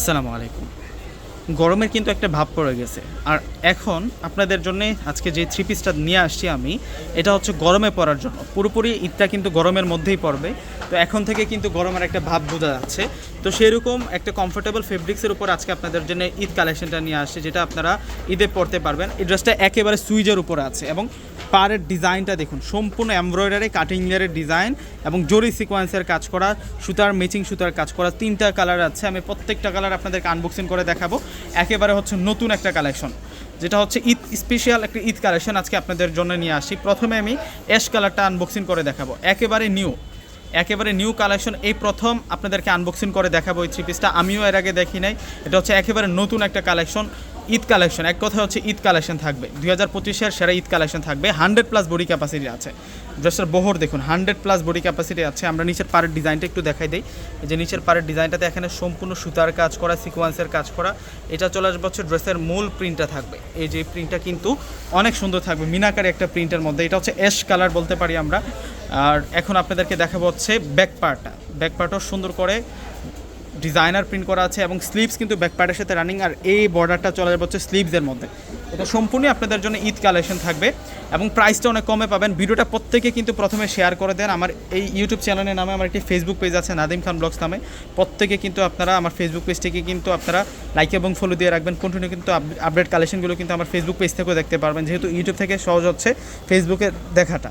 আসসালামু আলাইকুম। গরমের কিন্তু একটা ভাব পড়ে গেছে। আর এখন আপনাদের জন্য আজকে যে থ্রি পিসটা নিয়ে আসছি আমি, এটা হচ্ছে গরমে পড়ার জন্য। পুরোপুরি ঈদটা কিন্তু গরমের মধ্যেই পড়বে। তো এখন থেকে কিন্তু গরমের একটা ভাব বোঝা যাচ্ছে। তো সেরকম একটা কমফোর্টেবল ফেব্রিক্সের উপর আজকে আপনাদের জন্য ঈদ কালেকশনটা নিয়ে আসছে, যেটা আপনারা ঈদে পরতে পারবেন। এই ড্রেসটা একেবারে সুইজের উপরে আছে এবং পাড়ের ডিজাইনটা দেখুন। সম্পূর্ণ এমব্রয়ডারি কাটিং লেয়ারের ডিজাইন এবং জরি সিকোয়েন্সের কাজ করা, সুতার ম্যাচিং সুতার কাজ করা, তিনটা কালার আছে। আমি প্রত্যেকটা কালার আপনাদেরকে আনবক্সিং করে দেখাবো। একেবারে হচ্ছে নতুন একটা কালেকশন যেটা হচ্ছে ঈদ স্পেশাল একটা ঈদ কালেকশন আজকে আপনাদের জন্য নিয়ে আসি প্রথমে আমি অ্যাশ কালারটা আনবক্সিং করে দেখাবো। একেবারে নিউ একেবারে নিউ কালেকশন এই প্রথম আপনাদেরকে আনবক্সিং করে দেখাবো এই থ্রি পিসটা আমিও এর আগে দেখি নাই। এটা হচ্ছে একেবারে নতুন একটা কালেকশন ঈদ কালেকশন, এক কথা হচ্ছে ঈদ কালেকশন থাকবে। দুই হাজার পঁচিশের সেরা ঈদ কালেকশন থাকবে। হান্ড্রেড প্লাস বডি ক্যাপাসিটি আছে। ড্রেসের বহর দেখুন, হান্ড্রেড প্লাস বডি ক্যাপাসিটি আছে। আমরা নিচের পাড়ের ডিজাইনটা একটু দেখাই দিই। যে নিচের পাড়ের ডিজাইনটাতে এখানে সম্পূর্ণ সুতার কাজ করা, সিকোয়েন্সের কাজ করা। এটা চলে আসবে হচ্ছে ড্রেসের মূল প্রিন্টটা থাকবে। এই যে প্রিন্টটা কিন্তু অনেক সুন্দর থাকবে, মিনাকারি একটা প্রিন্টের মধ্যে। এটা হচ্ছে অ্যাশ কালার বলতে পারি আমরা। আর এখন আপনাদেরকে দেখাবো হচ্ছে ব্যাক পার্টটা। ব্যাক পার্টও সুন্দর করে ডিজাইনার প্রিন্ট করা আছে এবং স্লিভস কিন্তু ব্যাক পার্টের সাথে রানিং আর এই বর্ডারটা চলে যাবে হচ্ছে স্লিভসের মধ্যে। এটা সম্পূর্ণই আপনাদের জন্য ঈদ কালেকশন থাকবে এবং প্রাইসটা অনেক কমে পাবেন। ভিডিওটা প্রত্যেকে কিন্তু প্রথমে শেয়ার করে দেন। আমার এই ইউটিউব চ্যানেলের নামে আমার একটি ফেসবুক পেজ আছে, নাদিম খান ব্লগস নামে। প্রত্যেকে কিন্তু আপনারা আমার ফেসবুক পেজটিকে কিন্তু আপনারা লাইক এবং ফলো দিয়ে রাখবেন। কন্টিনিউ কিন্তু আপডেট কালেকশনগুলো কিন্তু আমার ফেসবুক পেজ থেকেও দেখতে পারবেন। যেহেতু ইউটিউব থেকে সহজ হচ্ছে ফেসবুকে দেখাটা।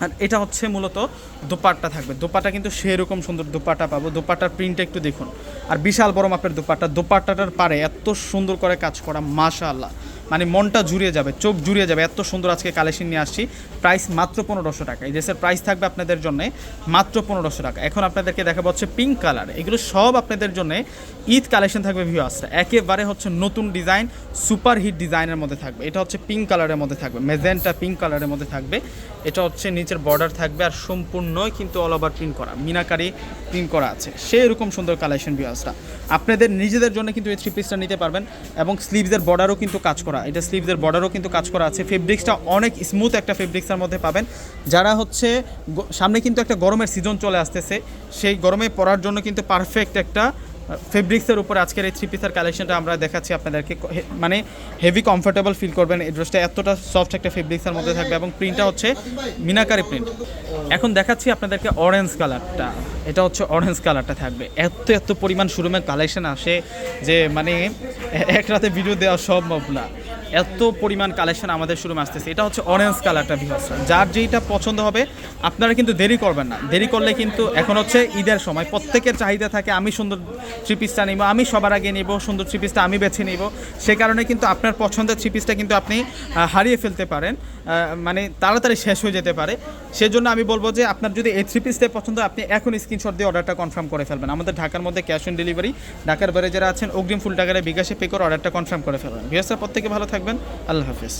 আর এটা হচ্ছে মূলত দোপাট্টা থাকবে। দোপাট্টা কিন্তু সেরকম সুন্দর দোপাট্টা পাবো। দোপাট্টার প্রিন্টটা একটু দেখুন। আর বিশাল বড় মাপের দোপাট্টা। দোপাট্টাটার পারে এত সুন্দর করে কাজ করা, মাশাআল্লাহ। মানে মনটা জুড়িয়ে যাবে, চোখ জুড়িয়ে যাবে। এত সুন্দর আজকে কালেকশন নিয়ে আসছি। প্রাইস মাত্র পনেরোশো টাকা। এই ড্রেসের প্রাইস থাকবে আপনাদের জন্য মাত্র পনেরোশো টাকা। এখন আপনাদেরকে দেখাবো হচ্ছে পিঙ্ক কালার এগুলো সব আপনাদের জন্য ঈদ কালেকশন থাকবে ভিউ ভিউয়ার্সটা একেবারে হচ্ছে নতুন ডিজাইন সুপার হিট ডিজাইনের মধ্যে থাকবে। এটা হচ্ছে পিঙ্ক কালারের মধ্যে থাকবে। মেজেন্টা পিঙ্ক কালারের মধ্যে থাকবে। এটা হচ্ছে নিচের বর্ডার থাকবে আর সম্পূর্ণই কিন্তু অল ওভার প্রিন্ট করা, মিনাকারি প্রিন্ট করা আছে। সেই এরকম সুন্দর কালেকশন ভিউয়ার্সটা আপনাদের নিজেদের জন্য কিন্তু এই থ্রি পিসটা নিতে পারবেন এবং স্লিভসের বর্ডারও কিন্তু কাজ করা এটা স্লিভসের বর্ডারও কিন্তু কাজ করা আছে। ফেব্রিক্সটা অনেক স্মুথ একটা ফেব্রিক্সের মধ্যে পাবেন। যারা হচ্ছে সামনে কিন্তু একটা গরমের সিজন চলে আসতেছে, সেই গরমে পরার জন্য কিন্তু পারফেক্ট একটা ফেব্রিক্সের উপর আজকের এই থ্রি পিসের কালেকশনটা আমরা দেখাচ্ছি আপনাদেরকে। মানে হেভি কমফোর্টেবল ফিল করবেন, এই ড্রেসটা এতটা সফট একটা ফেব্রিক্সের মধ্যে থাকবে এবং প্রিন্টটা হচ্ছে মিনাকারি প্রিন্ট এখন দেখাচ্ছি আপনাদেরকে অরেঞ্জ কালারটা এটা হচ্ছে অরেঞ্জ কালারটা থাকবে। এত এত পরিমাণ শোরুমের কালেকশন আসে যে মানে এক রাতে ভিডিও দেওয়া সম্ভব না। এত পরিমাণ কালেকশন আমাদের শুরু আসতেছে। এটা হচ্ছে অরেঞ্জ কালারটা ভিউয়ার্স যার যেইটা পছন্দ হবে, আপনারা কিন্তু দেরি করবেন না। দেরি করলে কিন্তু এখন হচ্ছে ঈদের সময় প্রত্যেকের চাহিদা থাকে, আমি সুন্দর থ্রি পিসটা নিব, আমি সবার আগে নিব, সুন্দর থ্রি পিসটা আমি বেছে নিব। সে কারণে কিন্তু আপনার পছন্দের থ্রি পিসটা কিন্তু আপনি হারিয়ে ফেলতে পারেন। মানে তাড়াতাড়ি শেষ হয়ে যেতে পারে। সেজন্য আমি বলব যে আপনার যদি এই থ্রি পিসটাই পছন্দ আপনি এখন স্ক্রিনশট দিয়ে অর্ডারটা কনফার্ম করে ফেলবেন। আমাদের ঢাকার মধ্যে ক্যাশ অন ডেলিভারি ঢাকার বাইরে যারা আছেন, অগ্রিম ফুল টাকারে বিকাশে পে করে অর্ডারটা কনফার্ম করে ফেলবেন। ভিএসআর প্রত্যেকে ভালো থাকবেন আল্লাহ হাফিজ